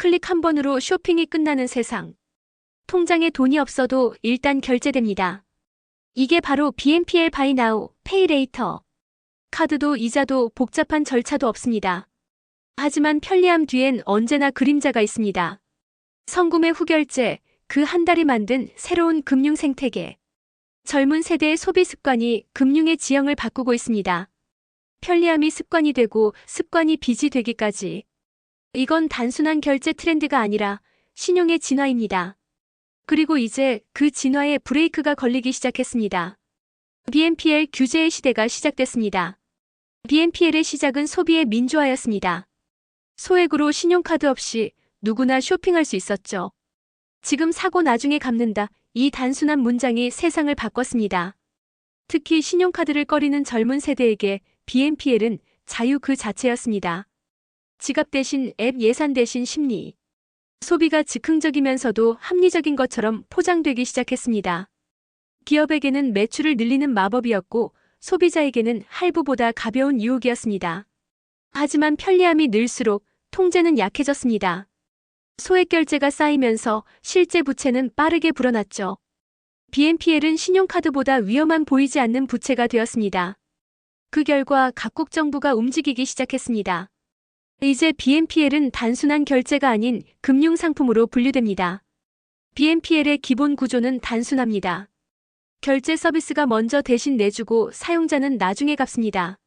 클릭 한 번으로 쇼핑이 끝나는 세상. 통장에 돈이 없어도 일단 결제됩니다. 이게 바로 BNPL 바이 나우, 페이 레이터. 카드도 이자도 복잡한 절차도 없습니다. 하지만 편리함 뒤엔 언제나 그림자가 있습니다. 성금의 후결제, 그 한 달이 만든 새로운 금융 생태계. 젊은 세대의 소비 습관이 금융의 지형을 바꾸고 있습니다. 편리함이 습관이 되고 습관이 빚이 되기까지. 이건 단순한 결제 트렌드가 아니라 신용의 진화입니다. 그리고 이제 그 진화에 브레이크가 걸리기 시작했습니다. BNPL 규제의 시대가 시작됐습니다. BNPL의 시작은 소비의 민주화였습니다. 소액으로 신용카드 없이 누구나 쇼핑할 수 있었죠. 지금 사고 나중에 갚는다. 이 단순한 문장이 세상을 바꿨습니다. 특히 신용카드를 꺼리는 젊은 세대에게 BNPL은 자유 그 자체였습니다. 지갑 대신 앱 예산 대신 심리. 소비가 즉흥적이면서도 합리적인 것처럼 포장되기 시작했습니다. 기업에게는 매출을 늘리는 마법이었고 소비자에게는 할부보다 가벼운 유혹이었습니다. 하지만 편리함이 늘수록 통제는 약해졌습니다. 소액 결제가 쌓이면서 실제 부채는 빠르게 불어났죠. BNPL은 신용카드보다 위험한 보이지 않는 부채가 되었습니다. 그 결과 각국 정부가 움직이기 시작했습니다. 이제 BNPL은 단순한 결제가 아닌 금융 상품으로 분류됩니다. BNPL의 기본 구조는 단순합니다. 결제 서비스가 먼저 대신 내주고 사용자는 나중에 갚습니다.